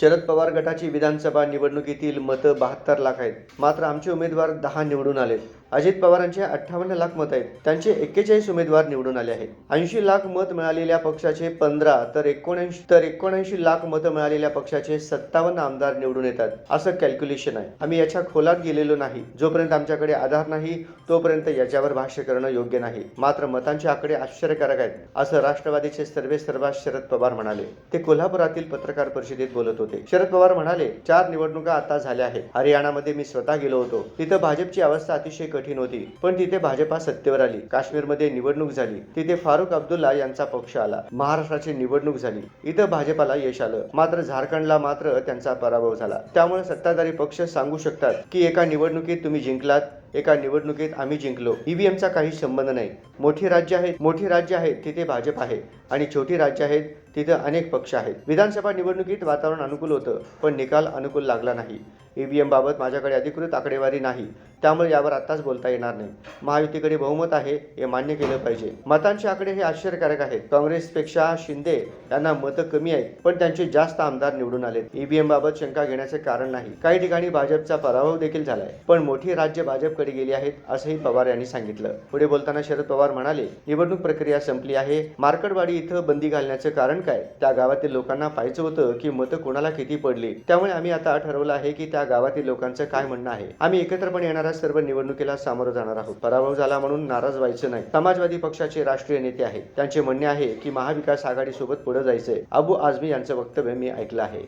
शरद पवार गटाची विधानसभा निवडणुकीतील मतं बहात्तर लाख आहेत. मात्र आमचे उमेदवार दहा निवडून आलेत. अजित पवारांचे अठ्ठावन्न लाख मत आहेत. त्यांचे एक्केचाळीस उमेदवार निवडून आले आहेत. ऐंशी लाख मत मिळालेल्या पक्षाचे पंधरा तर एकोणऐंशी तर एकोणऐंशी लाख मतं मिळालेल्या पक्षाचे सत्तावन्न आमदार निवडून येतात. असं कॅल्क्युलेशन आहे. आम्ही याच्या खोलात गेलेलो नाही. जोपर्यंत आमच्याकडे आधार नाही तोपर्यंत याच्यावर भाष्य करणं योग्य नाही. मात्र मतांचे आकडे आश्चर्यकारक आहेत असं राष्ट्रवादीचे सर्वे सर्वा शरद पवार म्हणाले. ते कोल्हापुरातील पत्रकार परिषदेत बोलत होते. शरद पवार म्हणाले चार निवडणुका आता झाल्या आहेत. हरियाणामध्ये मी स्वतः गेलो होतो. तिथं भाजपची अवस्था अतिशय कठीण होती. पण तिथे भाजपा सत्तेवर आली. काश्मीरमध्ये निवडणूक झाली. तिथे फारुख अब्दुल्ला यांचा पक्ष आला. महाराष्ट्राची निवडणूक झाली. इथं भाजपाला यश आलं. मात्र झारखंडला मात्र त्यांचा पराभव झाला. त्यामुळे सत्ताधारी पक्ष सांगू शकतात की एका निवडणुकीत तुम्ही जिंकलात एका निवडणुकीत आम्ही जिंकलो. ईव्हीएमचा काही संबंध नाही. मोठी राज्य आहेत मोठी राज्य आहेत तिथे भाजप आहे. आणि छोटी राज्य आहेत तिथं अनेक पक्ष आहेत. विधानसभा निवडणुकीत वातावरण अनुकूल होतं पण निकाल अनुकूल लागला नाही. ई व्ही एमबाबत माझ्याकडे अधिकृत आकडेवारी नाही. त्यामुळे यावर आत्ताच बोलता येणार नाही. महायुतीकडे बहुमत आहे हे मान्य केलं पाहिजे. मतांचे आकडे हे आश्चर्यकारक आहेत. काँग्रेसपेक्षा शिंदे यांना मतं कमी आहेत पण त्यांचे जास्त आमदार निवडून आलेत. ईव्हीएम बाबत शंका घेण्याचे कारण नाही. काही ठिकाणी भाजपचा पराभव देखील झालाय पण मोठी राज्य भाजपकडे गेली आहेत असंही पवार यांनी सांगितलं. पुढे बोलताना शरद पवार म्हणाले निवडणूक प्रक्रिया संपली आहे. मार्कडवाडी इथं बंदी घालण्याचं कारण काय? त्या गावातील लोकांना पाहायचं होतं की मतं कोणाला किती पडली. त्यामुळे आम्ही आता ठरवलं आहे की त्या गावातील लोकांचं काय म्हणणं आहे? आम्ही एकत्रपणे येणाऱ्या सर्व निवडणुकीला सामोरं जाणार आहोत. पराभव झाला म्हणून नाराज व्हायचं नाही. समाजवादी पक्षाचे राष्ट्रीय नेते आहेत. त्यांचे म्हणणे आहे की महाविकास आघाडी सोबत पुढे जायचंय. अबू आझमी यांचं वक्तव्य मी ऐकलं आहे.